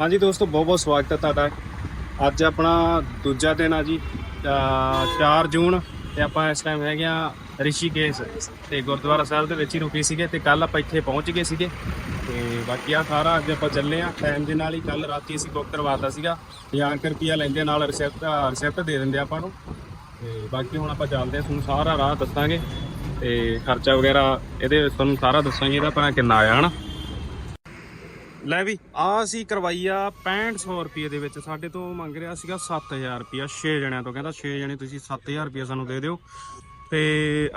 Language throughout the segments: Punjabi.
ਹਾਂਜੀ ਦੋਸਤੋ, ਬਹੁਤ ਬਹੁਤ ਸਵਾਗਤ ਹੈ ਤੁਹਾਡਾ। ਅੱਜ ਆਪਣਾ ਦੂਜਾ ਦਿਨ ਆ ਜੀ ਅਹ 4 ਜੂਨ ਤੇ ਆਪਾਂ ਇਸ ਟਾਈਮ ਹੈਗੇ ਆ ਰਿਸ਼ੀਕੇਸ਼ ਤੇ ਗੁਰਦੁਆਰਾ ਸਾਹਿਬ ਦੇ ਵਿੱਚ ਹੀ ਰੁਕੇ ਸੀਗੇ ਤੇ ਕੱਲ ਆਪਾਂ ਇੱਥੇ ਪਹੁੰਚ ਗਏ ਸੀਗੇ। ਤੇ ਬਾਕੀ ਆ ਸਾਰਾ ਅੱਜ ਆਪਾਂ ਚੱਲੇ ਆ ਟਾਈਮ ਦੇ ਨਾਲ ਹੀ ਕੱਲ ਰਾਤੀ ਅਸੀਂ ਬੁੱਕ ਕਰਵਾਤਾ ਸੀਗਾ। 1000 ਰੁਪਿਆ ਲੈਂਦੇ ਨਾਲ ਰਿਸੈਪਟ ਰਿਸੈਪਟ ਦੇ ਦਿੰਦੇ ਆਪਾਂ ਨੂੰ। ਤੇ ਬਾਕੀ ਹੁਣ ਆਪਾਂ ਚੱਲਦੇ ਆ ਤੁਹਾਨੂੰ ਸਾਰਾ ਰਾਹ ਦੱਸਾਂਗੇ। ਤੇ ਖਰਚਾ ਵਗੈਰਾ ਇਹਦੇ ਤੁਹਾਨੂੰ ਸਾਰਾ ਦੱਸਾਂਗੇ, ਇਹਦਾ ਆਪਣਾ ਕਿੰਨਾ ਆਇਆ, ਹਨਾ? ਲੈ ਵੀ ਆ ਅਸੀਂ ਕਰਵਾਈ ਆ 6500 ਰੁਪਏ ਦੇ ਵਿੱਚ। ਸਾਡੇ ਤੋਂ ਮੰਗ ਰਿਹਾ ਸੀਗਾ 7000 ਰੁਪਿਆ 6 ਜਣਿਆਂ ਤੋਂ। ਕਹਿੰਦਾ 6 ਜਣੇ ਤੁਸੀਂ 7000 ਰੁਪਿਆ ਸਾਨੂੰ ਦੇ ਦਿਓ। ਤੇ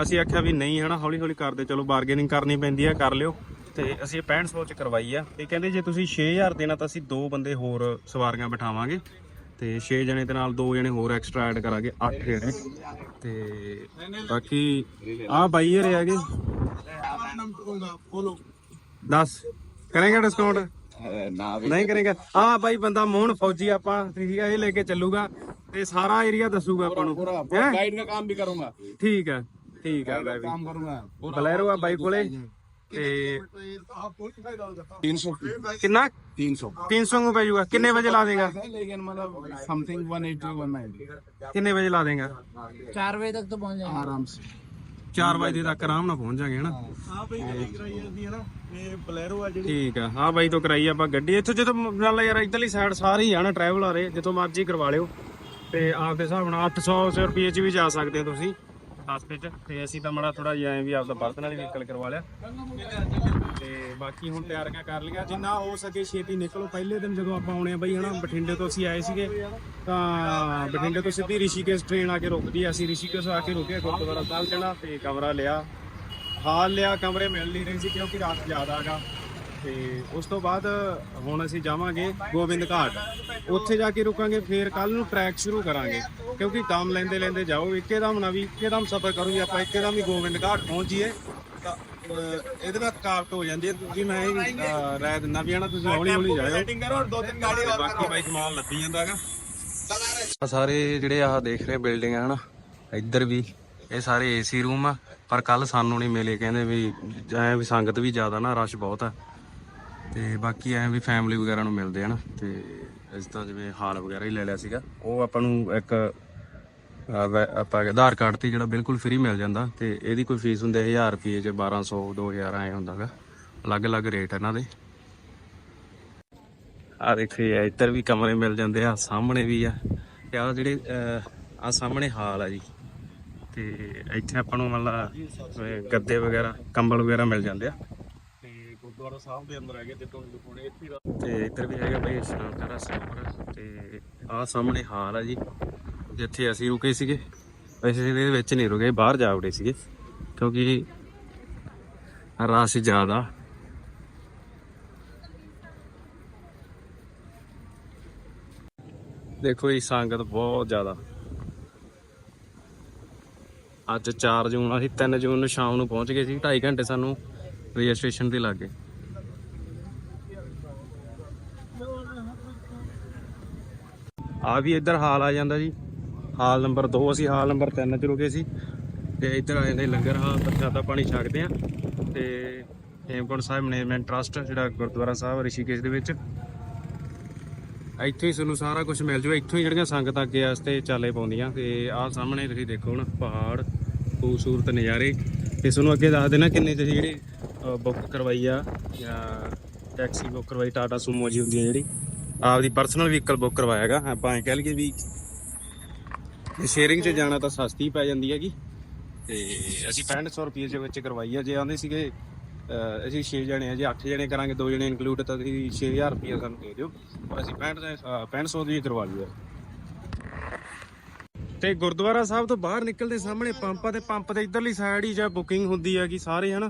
ਅਸੀਂ ਆਖਿਆ ਵੀ ਨਹੀਂ ਹਨਾ ਹੌਲੀ ਹੌਲੀ ਕਰਦੇ ਚਲੋ ਬਾਰਗੇਨਿੰਗ ਕਰਨੀ ਪੈਂਦੀ ਆ ਕਰ ਲਿਓ। ਤੇ ਅਸੀਂ ਇਹ 6500 ਚ ਕਰਵਾਈ ਆ। ਤੇ ਕਹਿੰਦੇ ਜੇ ਤੁਸੀਂ 6000 ਦੇਣਾ ਤਾਂ ਅਸੀਂ ਦੋ ਬੰਦੇ ਹੋਰ ਸਵਾਰੀਆਂ ਬਿਠਾਵਾਂਗੇ। ਤੇ 6 ਜਣੇ ਦੇ ਨਾਲ ਦੋ ਜਣੇ ਹੋਰ ਐਕਸਟਰਾ ਐਡ ਕਰਾਂਗੇ 8 ਜਣੇ। ਤੇ ਬਾਕੀ ਆ ਬਾਈ ਹਰੇ ਆਗੇ ਦੱਸ ਕਰੇਗਾ ਡਿਸਕਾਊਂਟ ਨਹੀਂ ਕਰੇਗਾ ਹਾਂ ਬਾਈ ਬੰਦਾ ਮੋਹਨ ਫੌਜੀ ਆਪਾਂ ਠੀਕ ਹੈ ਇਹ ਲੈ ਕੇ ਚੱਲੂਗਾ ਤੇ ਸਾਰਾ ਏਰੀਆ ਦੱਸੂਗਾ ਆਪਾਂ ਨੂੰ ਹੈਂ? गाइड का काम भी करूंगा ਠੀਕ ਹੈ ਠੀਕ ਹੈ ਲੈ ਵੀ काम करूंगा ਬਲੈਰੋ ਆ ਬਾਈ ਕੋਲੇ ਤੇ तीन सौ ਕਿੰਨਾ तीन सौ 300 ਨੂੰ ਪੈ ਜਾਊਗਾ ਕਿੰਨੇ ਵਜੇ ਲਾ ਦੇਗਾ लेकिन मतलब something one eighty one ninety ਕਿੰਨੇ ਵਜੇ ਲਾ ਦੇਗਾ चार बजे तक तो पहुंच जाएंगे आराम से 4 ਵਜੇ ਤੱਕ ਆਰਾਮ ਨਾਲ ਪਹੁੰਚ ਜਾਗੇ ਹਨਾ? ਠੀਕ ਆ ਹਾਂ ਬਾਈ ਤੋਂ ਕਰਾਈ ਆਪਾਂ ਗੱਡੀ। ਇੱਥੋਂ ਜਦੋਂ ਨਾਲ ਯਾਰ ਇਧਰਲੀ ਸਾਈਡ ਸਾਰੇ ਹੀ ਆ ਨਾ ਟਰੈਵਲ ਆ ਰਹੇ ਜਿੱਥੋਂ ਮਰਜ਼ੀ ਕਰਵਾ ਲਿਓ। ਤੇ ਆਪਦੇ ਹਿਸਾਬ ਨਾਲ 800 ਰੁਪਏ ਚ ਵੀ ਜਾ ਸਕਦੇ ਹੋ ਤੁਸੀਂ। ਸਸਤੇ ਚ ਤੇ ਅਸੀਂ ਤਾਂ ਮੜਾ ਥੋੜਾ ਜਿਹਾ ਐਂ ਵੀ ਆਪਦਾ ਬਰਤਨ ਪਰਸਨਲ ਵਹੀਕਲ ਕਰਵਾ ਲਿਆ। ਤੇ ਬਾਕੀ ਹੁਣ ਤਿਆਰੀਆਂ ਕਰ ਲਈਆਂ ਜਿੰਨਾ ਹੋ ਸਕੇ ਛੇਤੀ ਨਿਕਲੋ। ਪਹਿਲੇ ਦਿਨ ਜਦੋਂ ਆਪਾਂ ਆਉਣੇ ਆ ਬਈ ਹਨਾ, ਬਠਿੰਡੇ ਤੋਂ ਅਸੀਂ ਆਏ ਸੀਗੇ, ਤਾਂ ਬਠਿੰਡੇ ਤੋਂ ਸਿੱਧੀ ਰਿਸ਼ੀਕੇਸ਼ ਟ੍ਰੇਨ ਆ ਕੇ ਰੁਕਦੀ ਆ। ਅਸੀਂ ਰਿਸ਼ੀਕੇਸ਼ ਆ ਕੇ ਰੁਕੇ ਗੁਰਦੁਆਰਾ ਸਾਹਿਬ ਜਾਣਾ ਤੇ ਕਮਰਾ ਲਿਆ। ਹਾਲ ਲਿਆ, ਕਮਰੇ ਮਿਲ ਨਹੀਂ ਰਹੇ ਸੀ ਕਿਉਂਕਿ ਰਾਤ ਜ਼ਿਆਦਾ ਹੈਗਾ। ਤੇ ਉਸ ਤੋਂ ਬਾਅਦ ਹੁਣ ਅਸੀਂ ਜਾਵਾਂਗੇ ਗੋਬਿੰਦ ਘਾਟ। ਉੱਥੇ ਜਾ ਕੇ ਰੁਕਾਂਗੇ ਫੇਰ ਕੱਲ ਨੂੰ ਟਰੈਕ ਸ਼ੁਰੂ ਕਰਾਂਗੇ। ਕਿਉਂਕਿ ਕੰਮ ਲੈਂਦੇ ਲੈਂਦੇ ਜਾਓ ਇੱਕੇਦਮ ਨਾ ਵੀ ਇੱਕੇਦਮ ਸਫ਼ਰ ਕਰੂਗੇ ਆਪਾਂ ਇੱਕੇਦਮ ਹੀ ਗੋਬਿੰਦ ਘਾਟ ਪਹੁੰਚ ਜੀਏ ਇਹਦੇ ਨਾਲ ਕਾਫਟ ਹੋ ਜਾਂਦੀ ਹੈ। ਤੁਸੀਂ ਮੈਂ ਰਾਇ ਦਿੰਦਾ ਵੀ ਆਣਾ ਤੁਸੀਂ ਹੌਲੀ ਹੌਲੀ ਜਾਇਓ। ਸੈਟਿੰਗ ਕਰੋ ਦੋ ਤਿੰਨ ਗਾੜੀ ਹੋਰ ਬਾਕੀ ਬਾਈ ਕਮਾਲ ਲੱਗੀ ਜਾਂਦਾਗਾ ਸਾਰੇ ਜਿਹੜੇ ਆਹ ਦੇਖ ਰਹੇ ਬਿਲਡਿੰਗਾਂ ਹਨ? ਇੱਧਰ ਵੀ ਇਹ ਸਾਰੇ ਏਸੀ ਰੂਮ ਆ। ਪਰ ਕੱਲ ਸਾਨੂੰ ਨਹੀਂ ਮਿਲੇ ਕਹਿੰਦੇ ਵੀ ਐ ਵੀ ਸੰਗਤ ਵੀ ਜ਼ਿਆਦਾ ਨਾ ਰਸ਼ ਬਹੁਤ ਆ। ਤੇ ਬਾਕੀ ਐ ਵੀ ਫੈਮਿਲੀ ਵਗੈਰਾ ਨੂੰ ਮਿਲਦੇ ਆ ਨਾ, ਤੇ ਇਸ ਤਾਂ ਜਿਵੇਂ ਹਾਲ ਵਗੈਰਾ ਹੀ ਲੈ ਲਿਆ ਸੀਗਾ। ਉਹ ਆਪਾਂ ਨੂੰ ਇੱਕ ਆਪਾਂ ਆਧਾਰ ਕਾਰਡ ਤੇ ਜਿਹੜਾ ਬਿਲਕੁਲ ਫ੍ਰੀ ਮਿਲ ਜਾਂਦਾ ਤੇ ਇਹਦੀ ਕੋਈ ਫੀਸ ਹੁੰਦੀ ਹੈ 1000 ਰੁਪਏ ਚ 1200 2000 ਐ ਹੁੰਦਾਗਾ। ਅਲੱਗ-ਅਲੱਗ ਰੇਟ ਇਹਨਾਂ ਦੇ। ਆ ਦੇਖੇ ਇੱਧਰ ਵੀ ਕਮਰੇ ਮਿਲ ਜਾਂਦੇ ਆ ਸਾਹਮਣੇ ਵੀ ਆ। ਤੇ ਆ ਜਿਹੜੇ ਆ ਸਾਹਮਣੇ ਹਾਲ ਆ ਜੀ। ਤੇ ਇੱਥੇ ਆਪਾਂ ਨੂੰ ਮਤਲਬ ਗੱਦੇ ਵਗੈਰਾ, ਕੰਬਲ ਵਗੈਰਾ ਮਿਲ ਜਾਂਦੇ ਆ। ਗੁਰਦੁਆਰਾ ਸਾਹਿਬ ਦੇ ਅੰਦਰ ਹੈਗੇ ਜਿੱਥੋਂ ਲੁਕੋਣੇ, ਇੱਥੇ ਤੇ ਇੱਧਰ ਵੀ ਹੈਗਾ ਬਈ ਇਸ਼ਨਾਨ ਕਰਾ ਤੇ ਆ ਸਾਹਮਣੇ ਹਾਲ ਆ ਜੀ। ਜਿੱਥੇ ਅਸੀਂ ਰੁਕੇ ਸੀਗੇ। ਵੈਸੇ ਇਹਦੇ ਵਿੱਚ ਨਹੀਂ ਰੁਕੇ, ਬਾਹਰ ਜਾ ਵੜੇ ਸੀਗੇ, ਕਿਉਂਕਿ ਰਸ਼ ਜ਼ਿਆਦਾ। ਦੇਖੋ ਇਹ ਸੰਗਤ ਬਹੁਤ ਜ਼ਿਆਦਾ। ਅੱਜ 4 ਜੂਨ, ਅਸੀਂ 3 ਜੂਨ ਨੂੰ ਸ਼ਾਮ ਨੂੰ ਪਹੁੰਚ ਗਏ ਸੀ 2.5 ਘੰਟੇ ਸਾਨੂੰ ਰਜਿਸਟ੍ਰੇਸ਼ਨ ਤੇ ਲੱਗ ਗਏ ਆ ਵੀ ਇੱਧਰ ਹਾਲ ਆ ਜਾਂਦਾ ਜੀ। ਹਾਲ ਨੰਬਰ 2 ਅਸੀਂ, ਹਾਲ ਨੰਬਰ 3 ਚ ਰੁਕੇ ਸੀ। ਤੇ ਇੱਧਰ ਆ ਜਾਂਦੇ ਲੰਗਰ ਹਾਲ ਪ੍ਰਸ਼ਾਦਾ ਪਾਣੀ ਛਕਦੇ ਆ। ਤੇ ਹੇਮਕੁੰਟ ਸਾਹਿਬ ਮੈਨੇਜਮੈਂਟ ਟਰਸਟ, ਜਿਹੜਾ ਗੁਰਦੁਆਰਾ ਸਾਹਿਬ ਰਿਸ਼ੀਕੇਸ਼ ਦੇ ਵਿੱਚ। ਇੱਥੇ ਹੀ ਤੁਹਾਨੂੰ ਸਾਰਾ ਕੁਝ ਮਿਲ ਜੂ ਇੱਥੋਂ ਹੀ ਜਿਹੜੀਆਂ ਸੰਗਤਾਂ ਅੱਗੇ ਵਾਸਤੇ ਚਾਲੇ ਪਾਉਂਦੀਆਂ। ਤੇ ਆਹ ਸਾਹਮਣੇ ਤੁਸੀਂ ਦੇਖੋ ਹੁਣ, ਪਹਾੜ, ਖੂਬਸੂਰਤ ਨਜ਼ਾਰੇ। ਤੇ ਤੁਹਾਨੂੰ ਅੱਗੇ ਦੱਸ ਦੇਣਾ ਕਿੰਨੇ ਤੁਸੀਂ ਜਿਹੜੀ ਬੁੱਕ ਕਰਵਾਈ ਆ, ਜਾਂ ਟੈਕਸੀ ਬੁੱਕ ਕਰਵਾਈ ਟਾਟਾ ਸੂਮੋ ਜੀ ਹੁੰਦੀ ਆ ਜਿਹੜੀ। ਆਪਦੀ ਪਰਸਨਲ ਵਹੀਕਲ ਬੁੱਕ ਕਰਵਾਇਆਗਾ ਆਪਾਂ ਐ ਕਹਿ ਲਈਏ ਵੀ ਸ਼ੇਅਰਿੰਗ 'ਚ ਜਾਣਾ ਤਾਂ ਸਸਤੀ ਪੈ ਜਾਂਦੀ ਹੈਗੀ। ਤੇ ਅਸੀਂ 6500 ਰੁਪਏ ਦੇ ਵਿੱਚ ਕਰਵਾਈ ਆ। ਜੇ ਆਂਦੇ ਸੀਗੇ ਅਸੀਂ 6 ਜਣੇ ਆ। ਜੇ 8 ਜਣੇ ਕਰਾਂਗੇ, ਦੋ ਜਣੇ ਇਨਕਲੂਡ ਤਾਂ ਤੁਸੀਂ 6000 ਰੁਪਏ ਸਾਨੂੰ ਦੇ ਦਿਓ। ਪਰ ਅਸੀਂ 6500 ਦੀ ਕਰਵਾ ਲਿਆ ਤੇ ਗੁਰਦੁਆਰਾ ਸਾਹਿਬ ਤੋਂ ਬਾਹਰ ਨਿਕਲਦੇ ਸਾਹਮਣੇ ਪੰਪਾਂ ਤੇ ਪੰਪ ਦੇ ਇਧਰਲੀ ਸਾਈਡ ਹੀ ਜਾਂ ਬੁਕਿੰਗ ਹੁੰਦੀ ਹੈਗੀ ਸਾਰੇ, ਹਨਾ?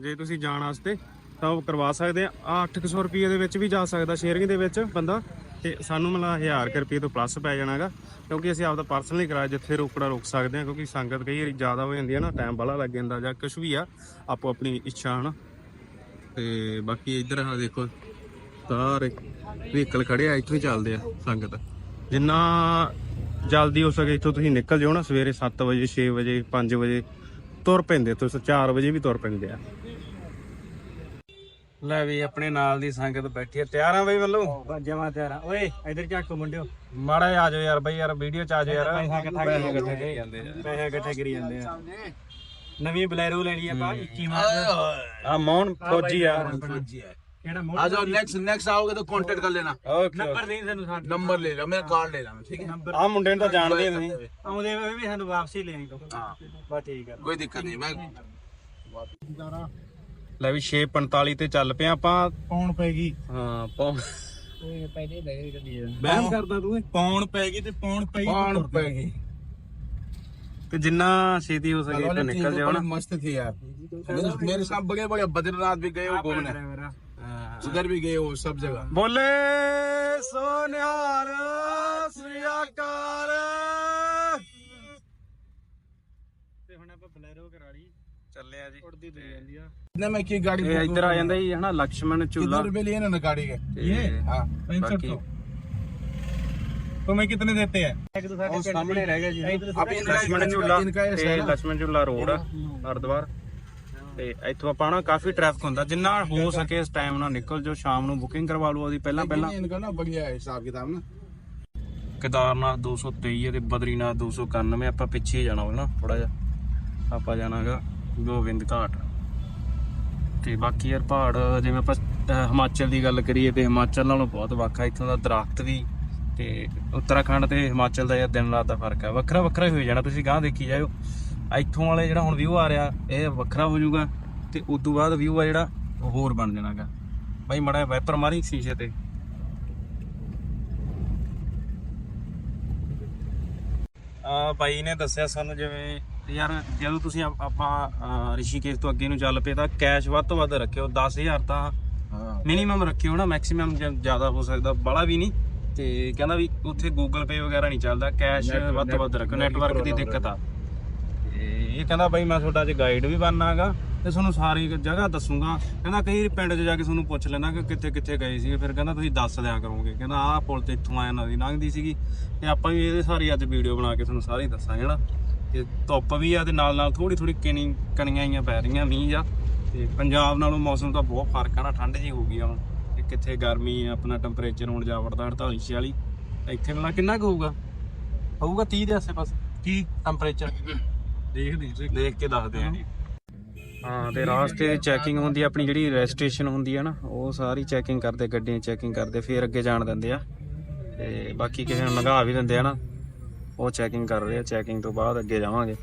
ਜੇ ਤੁਸੀਂ ਜਾਣ ਵਾਸਤੇ। ਤਾਂ ਉਹ ਕਰਵਾ ਸਕਦੇ ਆ। ਆਹ 800 ਰੁਪਏ ਦੇ ਵਿੱਚ ਵੀ ਜਾ ਸਕਦਾ ਸ਼ੇਅਰਿੰਗ ਦੇ ਵਿੱਚ ਬੰਦਾ। ਤੇ ਸਾਨੂੰ ਮਤਲਬ 1000 ਕੁ ਰੁਪਏ ਤੋਂ ਪਲੱਸ ਪੈ ਜਾਣਾਗਾ। ਕਿਉਂਕਿ ਅਸੀਂ ਆਪਦਾ ਪਰਸਨਲੀ ਕਿਰਾਇਆ ਜਿੱਥੇ ਰੋਕੜਾ ਰੋਕ ਸਕਦੇ ਆ, ਕਿਉਂਕਿ ਸੰਗਤ ਕਈ ਵਾਰੀ ਜ਼ਿਆਦਾ ਹੋ ਜਾਂਦੀ ਹੈ ਨਾ ਟਾਈਮ ਬੜਾ ਲੱਗ ਜਾਂਦਾ ਜਾਂ ਕੁਝ ਵੀ ਆ, ਆਪੋ ਆਪਣੀ ਇੱਛਾ ਹਨਾ। ਤੇ ਬਾਕੀ ਇੱਧਰ ਆ ਦੇਖੋ ਸਾਰੇ ਵਹੀਕਲ ਖੜੇ ਆ, ਇੱਥੋਂ ਹੀ ਚੱਲਦੇ ਆ ਸੰਗਤ। ਜਿੰਨਾ ਜਲਦੀ ਹੋ ਸਕੇ ਇੱਥੋਂ ਤੁਸੀਂ ਨਿਕਲ ਜਾਓ ਨਾ, ਸਵੇਰੇ 7 ਵਜੇ 6 ਵਜੇ 5 ਵਜੇ, ਤੁਰ ਪੈਂਦੇ ਤੁਸੀਂ 4 ਵਜੇ ਵੀ ਤੁਰ ਪੈਂਦੇ ਆ। ਲੈ ਵੀ ਆਪਣੇ ਨਾਲ ਦੀ ਸੰਗਤ ਬੈਠੀ ਹੈ ਤਿਆਰਾਂ ਬਈ ਵੱਲੋਂ? ਜਮਾ ਤਿਆਰਾਂ ਓਏ ਇਧਰ ਚੱਕ ਮੁੰਡਿਓ। ਮਾੜਾ ਆ ਜਾਓ ਯਾਰ ਬਈ ਯਾਰ ਵੀਡੀਓ ਚ ਆ ਜਾਓ ਯਾਰ। ਪੈਸਾ ਇਕੱਠਾ ਕਰੀ ਜਾਂਦੇ ਆ। ਪੈਸੇ ਇਕੱਠੇ ਕਰੀ ਜਾਂਦੇ ਆ। ਨਵੀਂ ਬਲੈਰੋ ਲੈਣੀ ਆ ਪਾ 21 ਆ ਮੌਨ ਫੌਜੀ ਆ। ਫੌਜੀ ਆ ਆ ਜਾਓ ਨੈਕਸਟ ਨੈਕਸਟ ਆਓਗੇ ਤਾਂ ਕੰਟੈਕਟ ਕਰ ਲੈਣਾ। ਨੰਬਰ ਨਹੀਂ ਸਾਨੂੰ ਸਾਡਾ ਨੰਬਰ ਲੈ ਲਾ ਮੇਰਾ ਕਾਰਡ ਲੈ ਲਾ ਠੀਕ ਹੈ? ਆ ਮੁੰਡੇ ਨੂੰ ਤਾਂ ਜਾਣਦੇ ਨਹੀਂ। ਆਉਂਦੇ ਵੀ ਸਾਨੂੰ ਵਾਪਸੀ ਲੈ ਆਈ। ਹਾਂ। ਬਸ ਠੀਕ ਆ। ਕੋਈ ਦਿੱਕਤ ਨਹੀਂ ਮੈਂ ਲੈ ਵੀ 6:45 ਤੇ ਚੱਲ ਪਿਆ ਆਪਾਂ ਪੌਣ ਪੈਗੀ ਹਾਂ ਪੌਂ ਓਏ ਪਹਿਲੇ ਲੈ ਗੱਡੀ ਬਹਿਮ ਕਰਦਾ ਤੂੰ ਪੌਣ ਪੈਗੀ ਤੇ ਪੌਣ ਪਈ कौन रुपएगी ਤੇ ਜਿੰਨਾ ਛੇਤੀ ਹੋ ਸਕੇ ਇੱਥੋਂ ਨਿਕਲ ਜਾਓ ਨਾ मस्त थी यार मेरे मेरे साथ बड़े बड़े बद्रीनाथ भी गए हो घूमने उधर भी गए हो सब जगह ਬੋਲੇ ਸੋਨਿਹਾਰ ਸ੍ਰੀ ਅਕਾਲ ਤੇ ਹੁਣ ਆਪਾਂ ਬਲੈਰੋ ਕਰਾ ਲਈ ਚੱਲੇ ਆ ਜੀ ਉੜਦੀ ਤੁਰ ਜਾਂਦੀ ਆ ना मैं की गाड़ी ਇਹ इधर आ ਜਾਂਦਾ ਜੀ ਹਨਾ ਲਕਸ਼ਮਣ चूल्हा ਚੁੱਲਾ रुपए लिए ना गाड़ी के ये हाँ बाकी- तुम्हें कितने देते हैं और सामने रह गया जी अभी ਲਕਸ਼ਮਣ ਚੁੱਲਾ इनका ये ਤੇ सारा- ਲਕਸ਼ਮਣ ਚੁੱਲਾ ਰੋਡ ਹਰਦਵਾਰ ਤੇ ਇੱਥੋਂ ਆਪਾਂ ਨਾ ਕਾਫੀ ਟ੍ਰੈਫਿਕ ਹੁੰਦਾ ਜਿੰਨਾ ਹੋ ਸਕੇ ਇਸ ਟਾਈਮ ਨਾਲ ਨਿਕਲ ਜੋ ਸ਼ਾਮ ਨੂੰ ਬੁਕਿੰਗ ਕਰਵਾ ਲਓ ਉਹਦੀ ਪਹਿਲਾਂ ਪਹਿਲਾਂ। लेकिन इनका ना बढ़िया है हिसाब किताब ਕੇਦਾਰਨਾਥ 223 ਹੈ ਤੇ ਬਦਰੀਨਾਥ 291 ਆਪਾਂ ਪਿੱਛੇ ਹੀ ਜਾਣਾ ਹੋਣਾ ਥੋੜਾ ਜਿਹਾ। ਆਪਾਂ ਜਾਣਾਗਾ ਗੋਬਿੰਦ ਘਾਟ। ਤੇ ਬਾਕੀ ਯਾਰ ਪਹਾੜ, ਜਿਵੇਂ ਆਪਾਂ ਹਿਮਾਚਲ ਦੀ ਗੱਲ ਕਰੀਏ ਤੇ ਹਿਮਾਚਲ ਨਾਲੋਂ ਬਹੁਤ ਵੱਖ ਆ, ਇੱਥੋਂ ਦਾ ਦਰਖਤ ਵੀ ਤੇ ਉੱਤਰਾਖੰਡ ਤੇ ਹਿਮਾਚਲ ਦਾ ਯਾਰ ਦਿਨ ਰਾਤ ਦਾ ਫ਼ਰਕ ਹੈ ਵੱਖਰਾ ਵੱਖਰਾ ਹੀ ਹੋ ਜਾਣਾ, ਤੁਸੀਂ ਗਾਂ ਦੇਖੀ ਜਾਇਓ। ਇੱਥੋਂ ਵਾਲੇ ਜਿਹੜਾ ਹੁਣ ਵਿਊ ਆ ਰਿਹਾ, ਇਹ ਵੱਖਰਾ ਹੋ ਜਾਊਗਾ ਤੇ ਉਸ ਤੋਂ ਬਾਅਦ ਵਿਊ ਆ ਜਿਹੜਾ, ਉਹ ਹੋਰ ਬਣ ਜਾਣਾਗਾ। ਬਾਈ, ਮੜਾ ਵਾਈਪਰ ਮਾਰੀ ਸ਼ੀਸ਼ੇ ਤੇ। ਆ ਬਾਈ ਨੇ ਦੱਸਿਆ ਸਾਨੂੰ ਜਿਵੇਂ ਯਾਰ ਜਦੋਂ ਤੁਸੀਂ ਆਪ- ਆਪਾਂ ਰਿਸ਼ੀਕੇਸ਼ ਤੋਂ ਅੱਗੇ ਨੂੰ ਚੱਲ ਪਏ ਤਾਂ ਕੈਸ਼ ਵੱਧ ਤੋਂ ਵੱਧ ਰੱਖਿਓ। 10000 ਤਾਂ ਮਿਨੀਮਮ ਰੱਖਿਓ ਨਾ ਮੈਕਸਿਮਮ ਜ਼ਿਆਦਾ ਹੋ ਸਕਦਾ ਬੜਾ ਵੀ ਨਹੀਂ। ਤੇ ਕਹਿੰਦਾ ਵੀ ਉੱਥੇ ਗੂਗਲ ਪੇ ਵਗੈਰਾ ਨਹੀਂ ਚੱਲਦਾ ਕੈਸ਼ ਵੱਧ ਤੋਂ ਵੱਧ ਰੱਖੋ ਨੈਟਵਰਕ ਦੀ ਦਿੱਕਤ ਆ। ਤੇ ਇਹ ਕਹਿੰਦਾ ਬਾਈ ਮੈਂ ਤੁਹਾਡਾ ਅੱਜ ਗਾਈਡ ਵੀ ਬਣਨਾਗਾ ਤੇ ਤੁਹਾਨੂੰ ਸਾਰੀ ਜਗ੍ਹਾ ਦੱਸੂਗਾ। ਕਹਿੰਦਾ ਕਈ ਪਿੰਡ 'ਚ ਜਾ ਕੇ ਤੁਹਾਨੂੰ ਪੁੱਛ ਲੈਣਾ ਕਿ ਕਿੱਥੇ ਕਿੱਥੇ ਗਏ ਸੀ ਫਿਰ ਕਹਿੰਦਾ ਤੁਸੀਂ ਦੱਸ ਦਿਆ ਕਰੋਗੇ। ਕਹਿੰਦਾ ਆਹ ਪੁਲ ਤੇ ਇੱਥੋਂ ਆਇਆ ਨਦੀ ਲੰਘਦੀ ਸੀਗੀ ਤੇ ਆਪਾਂ ਵੀ ਇਹਦੇ ਸਾਰੀ ਅੱਜ ਵੀਡੀਓ ਬਣਾ ਕੇ ਤੁਹਾਨੂੰ ਸਾਰੀ ਦੱਸਾਂਗੇ ਨਾ। ਤੇ ਧੁੱਪ ਵੀ ਆ ਤੇ ਨਾਲ ਨਾਲ ਥੋੜੀ ਥੋੜੀ ਕਿਣੀ ਕਣੀਆਂ ਆਈਆਂ ਪੈ ਰਹੀਆਂ ਮੀਂਹ ਆ ਤੇ ਪੰਜਾਬ ਨਾਲੋਂ ਮੌਸਮ ਦਾ ਬਹੁਤ ਫ਼ਰਕ ਆ ਨਾ ਠੰਡ ਜੀ ਹੋ ਗਈ ਹੁਣ। ਤੇ ਕਿੱਥੇ ਗਰਮੀ ਆ ਆਪਣਾ ਟੈਂਪਰੇਚਰ ਹੁਣ ਜਾ ਵੜਦਾ 48 46 ਇੱਥੇ ਮਿਲਣਾ ਕਿੰਨਾ ਕੁ ਹੋਊਗਾ? ਹੋਊਗਾ 30 ਦੇ ਆਸੇ-ਪਾਸੇ। ਕੀ ਟੈਂਪਰੇਚਰ ਦੇਖਦੇ ਦੇਖ ਕੇ ਦੱਸਦੇ ਆ ਹਾਂ ਤੇ ਰਾਸਤੇ ਦੀ ਚੈਕਿੰਗ ਹੁੰਦੀ ਆ ਆਪਣੀ ਜਿਹੜੀ ਰਜਿਸਟ੍ਰੇਸ਼ਨ ਹੁੰਦੀ ਆ ਨਾ ਉਹ ਸਾਰੀ ਚੈਕਿੰਗ ਕਰਦੇ ਗੱਡੀਆਂ ਚੈਕਿੰਗ ਕਰਦੇ ਫਿਰ ਅੱਗੇ ਜਾਣ ਦਿੰਦੇ ਆ। ਤੇ ਬਾਕੀ ਕਿਸੇ ਨੂੰ ਲੰਘਾ ਵੀ ਦਿੰਦੇ ਆ ਨਾ। ਉਹ ਚੈਕਿੰਗ ਕਰ ਰਹੇ ਆ ਚੈਕਿੰਗ ਤੋਂ ਬਾਅਦ ਅੱਗੇ ਜਾਵਾਂਗੇ।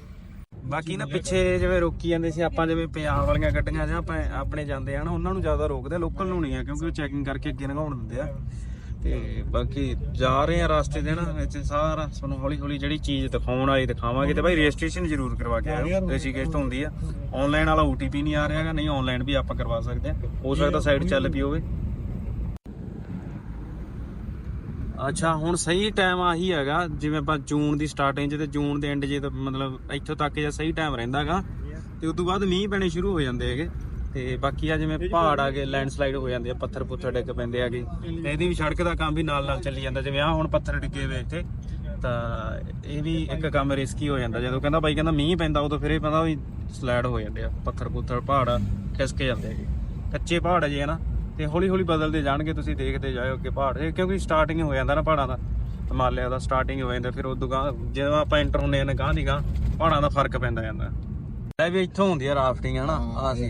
ਬਾਕੀ ਨਾ ਪਿੱਛੇ ਜਿਵੇਂ ਰੋਕੀ ਜਾਂਦੇ ਸੀ ਆਪਾਂ ਜਿਵੇਂ ਪੰਜਾਬ ਵਾਲੀਆਂ ਗੱਡੀਆਂ ਜਾਂ ਆਪਾਂ ਆਪਣੇ ਜਾਂਦੇ ਆ ਨਾ ਉਹਨਾਂ ਨੂੰ ਜ਼ਿਆਦਾ ਰੋਕਦੇ ਲੋਕਲ ਨੂੰ ਨਹੀਂ ਆ ਕਿਉਂਕਿ ਉਹ ਚੈਕਿੰਗ ਕਰਕੇ ਅੱਗੇ ਲੰਘਾਉਣ ਦਿੰਦੇ ਆ। ਤੇ ਬਾਕੀ ਜਾ ਰਹੇ ਆ ਰਸਤੇ ਦੇ ਨਾ ਵਿੱਚ ਸਾਰਾ ਤੁਹਾਨੂੰ ਹੌਲੀ ਹੌਲੀ ਜਿਹੜੀ ਚੀਜ਼ ਦਿਖਾਉਣ ਵਾਲੀ ਦਿਖਾਵਾਂਗੇ ਤੇ ਭਾਈ ਰਜਿਸਟ੍ਰੇਸ਼ਨ ਜ਼ਰੂਰ ਕਰਵਾ ਕੇ ਆਇਓ ਰਿਸ਼ੀਕੇਸ਼ ਤੋਂ ਹੁੰਦੀ ਆ। ਆਨਲਾਈਨ ਵਾਲਾ OTP ਨਹੀਂ ਆ ਰਿਹਾਗਾ ਨਹੀਂ ਆਨਲਾਈਨ ਵੀ ਆਪਾਂ ਕਰਵਾ ਸਕਦੇ ਆ। ਹੋ ਸਕਦਾ ਸਾਈਟ ਚੱਲ ਪਈ ਹੋਵੇ। ਅੱਛਾ, ਹੁਣ ਸਹੀ ਟਾਈਮ ਆਹੀ ਹੈਗਾ, ਜਿਵੇਂ ਆਪਾਂ ਜੂਨ ਦੀ ਸਟਾਰਟਿੰਗ 'ਚ ਤੇ ਜੂਨ ਦੇ ਐਂਡ 'ਚ ਤਾਂ ਮਤਲਬ ਇੱਥੋਂ ਤੱਕ ਜੇ ਸਹੀ ਟਾਈਮ ਰਹਿੰਦਾਗਾ ਤੇ ਉਸ ਤੋਂ ਬਾਅਦ ਮੀਂਹ ਪੈਣੇ ਸ਼ੁਰੂ ਹੋ ਜਾਂਦੇ ਹੈਗੇ। ਤੇ ਬਾਕੀ ਆ ਜਿਵੇਂ ਪਹਾੜ ਆ ਗਏ ਲੈਂਡਸਲਾਈਡ ਹੋ ਜਾਂਦੇ ਆ, ਪੱਥਰ ਪੁੱਥਰ ਡਿੱਗ ਪੈਂਦੇ ਆਗੇ ਤੇ ਇਹਦੀ ਵੀ ਸੜਕ ਦਾ ਕੰਮ ਵੀ ਨਾਲ ਨਾਲ ਚੱਲੀ ਜਾਂਦਾ। ਜਿਵੇਂ ਆ ਹੁਣ ਪੱਥਰ ਡਿੱਗੇ ਵੇ ਇੱਥੇ, ਤਾਂ ਇਹ ਵੀ ਇੱਕ ਕੰਮ ਰਿਸਕੀ ਹੋ ਜਾਂਦਾ। ਜਦੋਂ ਕਹਿੰਦਾ ਬਾਈ ਕਹਿੰਦਾ ਮੀਂਹ ਪੈਂਦਾ, ਉਦੋਂ ਫਿਰ ਇਹ ਪੈਂਦਾ ਵੀ ਸਲੈਡ ਹੋ ਜਾਂਦੇ ਆ ਪੱਥਰ ਪੁੱਥਰ ਪਹਾੜ ਖਿਸਕ ਜਾਂਦੇ ਹੈਗੇ। ਕੱਚੇ ਪਹਾੜ ਜੇ ਨਾ ਤੇ ਹੌਲੀ ਹੌਲੀ ਬਦਲਦੇ ਜਾਣਗੇ ਤੁਸੀਂ ਦੇਖਦੇ ਜਾਓ ਅੱਗੇ ਪਹਾੜ। ਇਹ ਕਿਉਂਕਿ ਸਟਾਰਟਿੰਗ ਹੋ ਜਾਂਦਾ ਨਾ ਪਹਾੜਾਂ ਦਾ। ਹਿਮਾਲਿਆ ਦਾ ਸਟਾਰਟਿੰਗ ਹੋ ਜਾਂਦਾ ਫਿਰ ਉਦੋਂ ਗਾਂ ਜਦੋਂ ਆਪਾਂ ਐਂਟਰ ਹੁੰਦੇ ਆ ਗਾਂ ਦੀ ਗਾਂ ਪਹਾੜਾਂ ਦਾ ਫ਼ਰਕ ਪੈਂਦਾ ਜਾਂਦਾ। ਲੈ ਵੀ ਇੱਥੋਂ ਹੁੰਦੀ ਆ ਰਾਫਟਿੰਗ ਹਨਾ ਆ ਸੀ